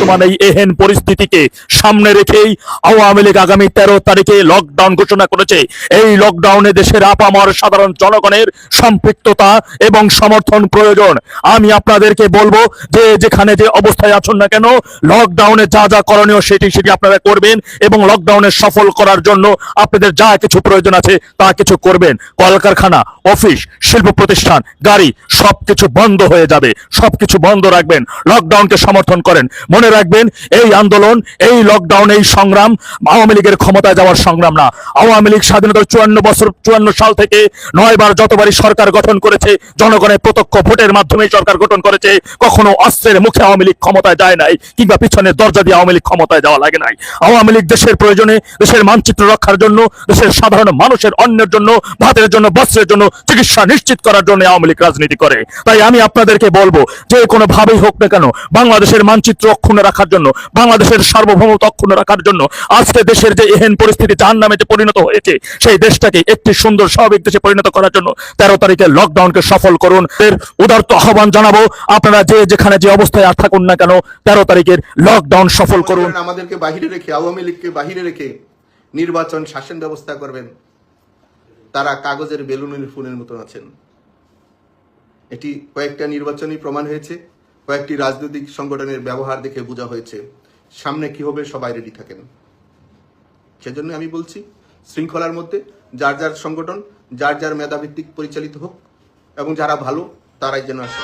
বর্তমান এই এহেন পরিস্থিতিকে সামনে রেখেই আওয়ামী লীগ আগামী তেরো তারিখে লকডাউন ঘোষণা করেছে। এই লকডাউনে দেশের আপামর সাধারণ জনগণের সম্পৃক্ততা এবং সমর্থন প্রয়োজন। আমি আপনাদেরকে বলব যে যেখানে যে অবস্থায় আছেন না কেন লকডাউনে যা যা করণীয় সেটি সেটি আপনারা করবেন এবং লকডাউনে সফল করার জন্য আপনাদের যা কিছু প্রয়োজন আছে তা কিছু করবেন। কলকারখানা, অফিস, শিল্প প্রতিষ্ঠান, গাড়ি সবকিছু বন্ধ হয়ে যাবে। সবকিছু বন্ধ রাখবেন। লকডাউনকে সমর্থন করেন। মনে রাখবেন, এই আন্দোলন, এই লকডাউন এই সংগ্রাম আওয়ামী লীগের ক্ষমতায় যাওয়ার সংগ্রাম না। আওয়ামী লীগ স্বাধীনতার চুয়ান্ন বছর, চুয়ান্ন সাল থেকে নয়বার যতবারই সরকার গঠন করেছে, জনগণের প্রত্যক্ষ ভোটের মাধ্যমে সরকার গঠন করেছে, কখনো অস্ত্রের মুখে আওয়ামী লীগ ক্ষমতায় যায় নাই, কিংবা পিছনে দরজা দিয়ে আওয়ামী লীগ ক্ষমতায় যাওয়া লাগে নাই। আওয়ামী লীগ দেশের প্রয়োজনে, দেশের মানচিত্র রক্ষার জন্য, দেশের সাধারণ মানুষের অন্যের জন্য, ভাতের জন্য, বস্ত্রের জন্য চিকিৎসা নিশ্চিত করার জন্য আওয়ামী লীগ রাজনীতি করে। তাই আমি আপনাদেরকে বলব, যে কোনো ভাবেই হোক না কেন, বাংলাদেশের মানচিত্র অক্ষুণ্ণ রাখার জন্য, বাংলাদেশের সার্বভৌমত্ব অক্ষুণ্ণ রাখার জন্য, আজকে দেশের যে এহেন পরিস্থিতি জাহান নামে যে পরিণত হয়েছে, সেই দেশটাকে একটি সুন্দর স্বাভাবিক দেশে পরিণত করার জন্য তেরো তারিখে লকডাউনকে সফল করুন। এর উদারত আহ্বান জানাব, আপনারা যে যেখানে যে অবস্থায় আর থাকুন না কেন, তেরো তারিখের লকডাউন সফল করুন। করুন আমাদেরকে বাহিরে রেখে, আওয়ামী লীগকে বাহিরে রেখে নির্বাচন শাসন ব্যবস্থা করবেন। তারা কাগজের বেলুনের ফুলের মতন আছেন। এটি কয়েকটা নির্বাচনী প্রমাণ হয়েছে। কয়েকটি রাজনৈতিক সংগঠনের ব্যবহার দেখে বোঝা হয়েছে, সামনে কি হবে সবাই রেডি থাকেন। সেজন্য আমি বলছি, শৃঙ্খলার মধ্যে যার যার সংগঠন, যার যার মেধাভিত্তিক পরিচালিত হোক, এবং যারা ভালো, তারাই যেন আসে।